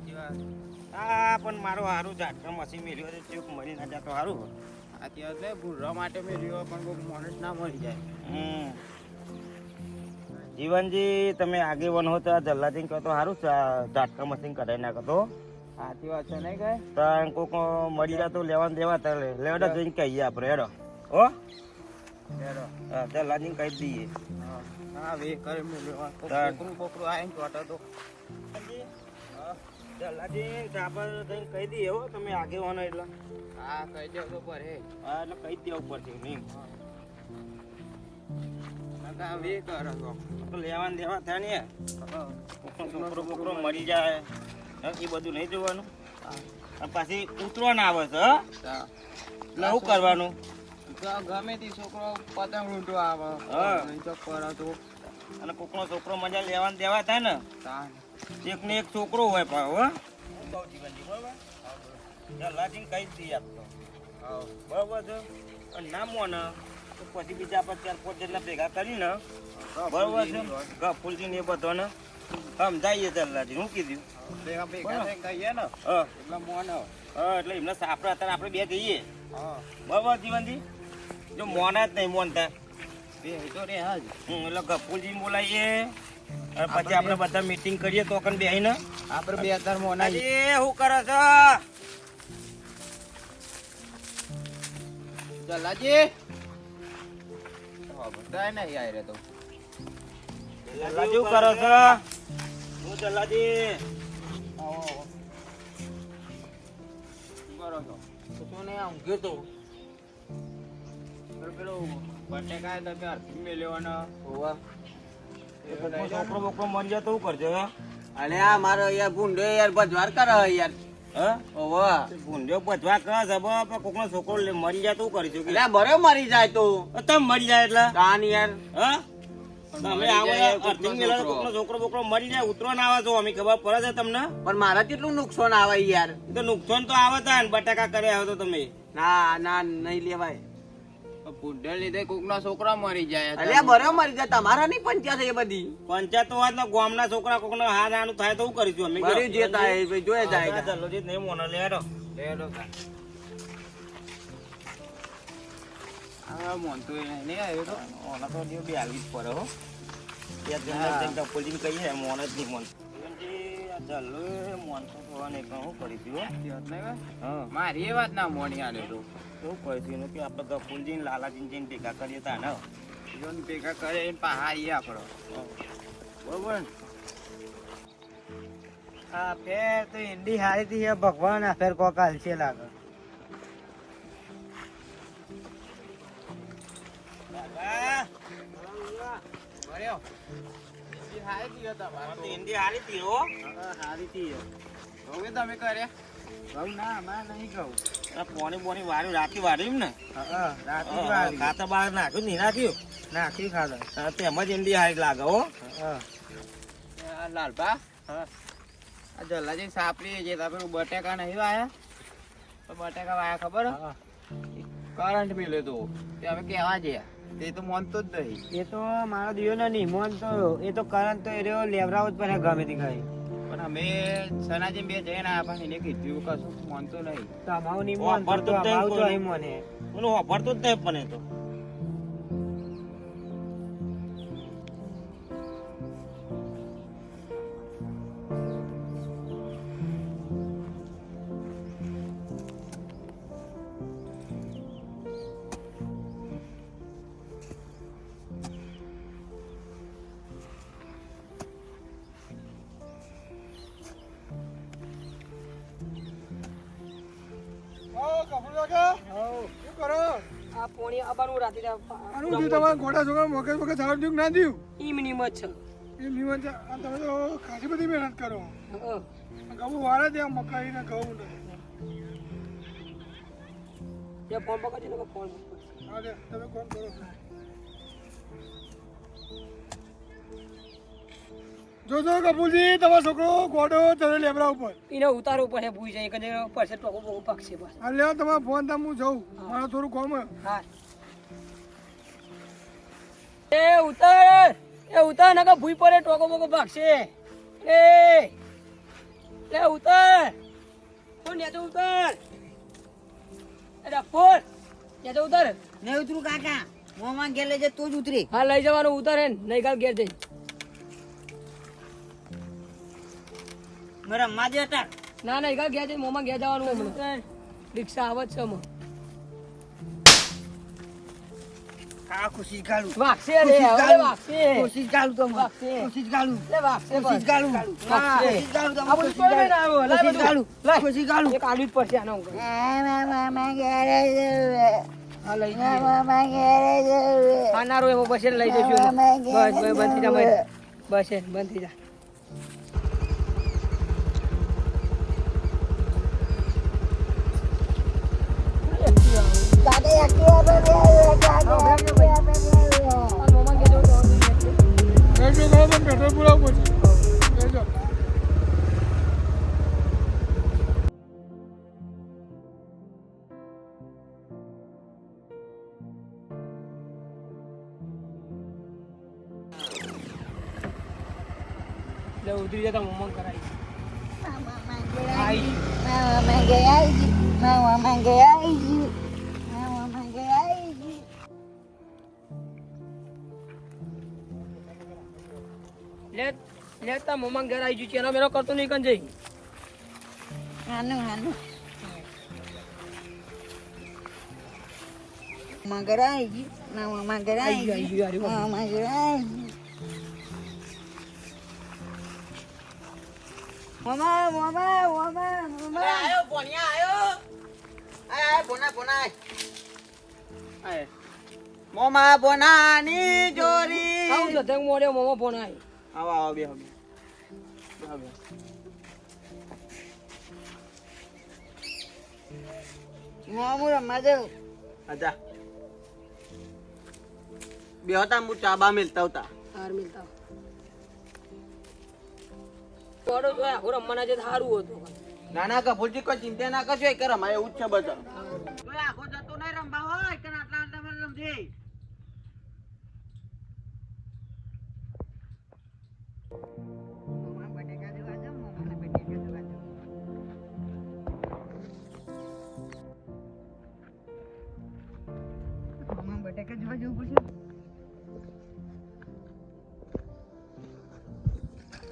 સાચી વાત હા પણ મારો હારું ઝાટકા મસી મેલ્યો છે ચૂક મરી ના જતો હારું. સાચી વાત ને ભૂરવા માટે મેલ્યો પણ કોઈ માણસ ના મળી જાય. હમ. જીવનજી તમે આગેવન હો તો જલ્લાજી કહો તો સારું ઝાટકા મશીન કરાવી નાખો તો. સાચી વાત છે નહીં કઈ? તાણ કોક મળી જાય તો લેવાનું દેવા તારે લેવડો જઈને કહીએ આપણે હેડો. હો? જલ્લાજીને કહી દઈએ. હા. વે કરે મેં તાર. છોકરું બોકરું આવીને ચોટો તો. જઈને કહી દઈએ હો તમે આગેવાન એટલે. હા કહી દેવ તો પર હે. હા એટલે કહી દેવું પડશે નહીં તો. તો લેવાનું દેવા થાય ને છોકરો બોકરો મરી જાય. એ બધું નહીં જોવાનું. પછી ઉતરવા ના આવે છે હા? એટલે શું કરવાનું? તો ગમે તે છોકરો પતંગ લૂંટો આવે. હા. તો તો. અને કોકનો છોકરો મજા લેવાનું દેવા થાય ને? તા. એક ને એક છોકરો હોય પાછો હો. જલ્લાજીને કહી દઈએ આપતો. હા. બરોબર છે? અને ના મોને તો પછી બીજા આપણે ચાર પાંચ જેટલા ભેગા કરીને બરોબર છે? ગફુલજી ને એ બધાને સમજાઈએ જલ્લાજી હું કીધું? એટલે એટલે એમને આપણે અત્યારે આપણે બે જઈએ. હા. બરોબર જીવનજી? જો મોના જ નહીં મોનતા એટલે ગફુલજી બોલાવીએ. અને પછી આપણે બધા મીટિંગ કરીએ તો કન બેહીને. આપણે બે હજાર મોના એ શું કરો છો? જલાજી? બધાય નહીં આઈ રે તો. કરો છો? હું જલ્લાજી કરો તો નહીં આમ ગયો તો. પેલું બટેકા તમે અર્થિંગ મેલ્યો હોવા. છોકરો બોકરો મરી જાય તો શું કરજો અલે આ મારો યાર ભૂંડો યાર ભજવાર કરે યાર. હા? ઓવા કરે છે પણ કોકનો છોકરો મરી જાય તો શું કરીશું એટલે બરો મરી જાય તો. તમે મરી જાય એટલે? કાન યાર. હા? તમે આવો અર્થિંગ છોકરો. કોકનો છોકરો બોકરો મરી જાય ઉતરો ના આવે તો અમે ખબર પડે છે તમને? પણ મારા કેટલું નુકસાન આવે યાર. તો નુકસાન તો આવે તા ને બટાકા કરે હોય તો તમે. ના ના નહીં લેવાય. ભૂંડે લીધે કોક નો છોકરો મરી જાય અલ્યા બરો મરી જાય તમારા નહીં પંચાયત એ બધી? પંચાયત વાત ને ગામના છોકરા કોકનો હા નાનું થાય તો કરીશું અમે જે થાય ભાઈ જોયે જાય. ચાલો જી નહીં મોનો લે હેડો. હા મોન તો નહીં આવ્યો તો. ઓના તો બે આવી જ પડે હો. ત્યાં ટપોલીને કહીએ મોન જ નહીં મોન. મારી એ વાત ના મોની આલે તો. શું કે આપણે ગફુલજીને લાલાજી જઈને ભેગા કરીએ તા ને જોન ભેગા કરે એને આપણો બરોબર ને? આ ફેર તો ઈંડી હારી હતી ભગવાન આ ફેર કોકાલ છે લાગે. થી હતા આ તો હારી હતી હો. હારી થી હવે તમે કર્યા ઘઉં ના માં નહીં આ પોણી બોણી વાર્યું રાતી વાર્યું ને? હા રાતી હા, બહાર નાખ્યું નહીં નાખ્યું નાખી ખાધા હા, તેમાં જ ઈંડી હારી લાગે હો. લાલબા આ જલ્લાજી સાપરી જે તમે બટેકા નહીં વાયા? બટેકા વાયા ખબર? કરંટ મિલે તો. તે હવે કેવા છે તે તો માનતો જ નહીં. એ તો મારો દિયો નહીં મોન તો એ તો કરંટ તો એ રહ્યો લેવરાવ જ પડે ગમે તે ખાઈ પણ અમે સનાજી બે જઈને આયા પણ એને કીધું કશું માનતો નહીં. તો અમારું નહીં ઓ, મોન તો ભરતું જ નહીં તો કોઈ. અહીં મોને. પેલું વાપરતું જ નહીં પણ એ તો. પોણી આબાનું રાતે થયું તમારા ગોડા છોકરા મગજ મગજ સારું થયું ના થયું? ઈ મિનિમમ છે. નિવન છે. આ તમે તો ખાસી બધી મહેનત કરો. ઘઉં વાળે ત્યાં મકાઈ ને ઘઉં ને. એ ફોન પકડજો ને ફોન. હા તમે કોણ કરો. જોજો કપૂરજી તમારો છોકરો ગોડો ચડે લેબરા ઉપર. એને ઉતારો ઉપર હે ભૂઈ જાય કને પડશે ટોકો બોકો પાકશે બસ. આ લે તમારો ફોન તમે હું જઉં. મારો થોડું કોમ હા. એ ઉતાર એ ઉતાર નકા ભૂઈ પડે ટોકો બોકો પાકશે. એ લે ઉતર. તું તો ઉતર. એ ડફોર તો ઉતર. નહીં ઉતરું કાકા. મોમાં ઘેર લેજે તું જ ઉતરી. હા લઈ જવાનું ઉતર હે નહીં કાલ ઘેર જઈ મારા માજે અટાક ના નહીં કાલ ઘેર જઈ મોમાં ગયા જવાનું હમણાં. રિક્ષા આવે છે હમણાં. આ ખુશી ગાળું. રે હવે તો લે એક આડું આના લઈ ના બસ. બસ બસ બંધી જા બસ. બસ બંધ જા. પેટ્રોલ પુરાવવું પડશે રહેજો લે ઉતરી જતા મોમાં કરાવી લે લે તા મોમાં ઘર આવી ગયું છે એનો મેરો કરતો નહીં કન જઈ આવી ગયું. આવી ગયું. આયો ભોણિયા આયો. આય આય ભોના ભોના આય. મોમા ભોનાની જોરી. આવું મોડે મોમાં ભોનાય આવી આવો આવો બેહો. બેહો. બેહો બેહો. આજા બેહો તા હું ચાબા મેલતા હતા હાર મિલતા મોડો તો રમવાના જે સારું હતું. નાના કપૂરજી કોઈ ચિંતા ના કરશો એક રમાય એવું જ છે બધા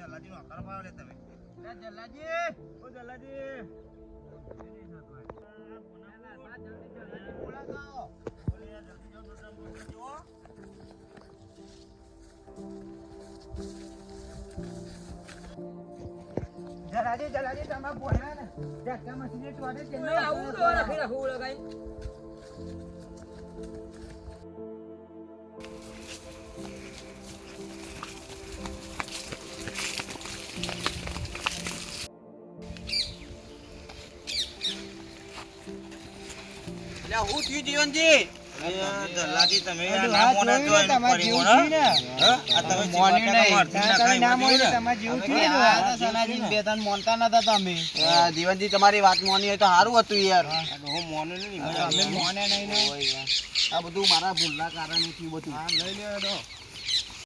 જલ્લાજી નો આકાર ભાવ લે તમે. જલ્લાજી. ઓ જલ્લાજી. જલાજી જલાજી તમારા બોલા ને. ધક્કા મશીને ટોડે કે આવું તો રાખી રાખવું લગાઈ એટલે હું થયું જીવનજી? તમે આ મોના તો એનું તમારે? આ તમે નહીં. તમે જેવું. આ સનાજી બે મોનતા નતા તમે. જીવનજી વાત મોની હોય તો સારું હતું યાર. હું. મોનું નહીં તમે મોને નહીં આ બધું મારા ભૂલના કારણે થયું બધું. લઈ લે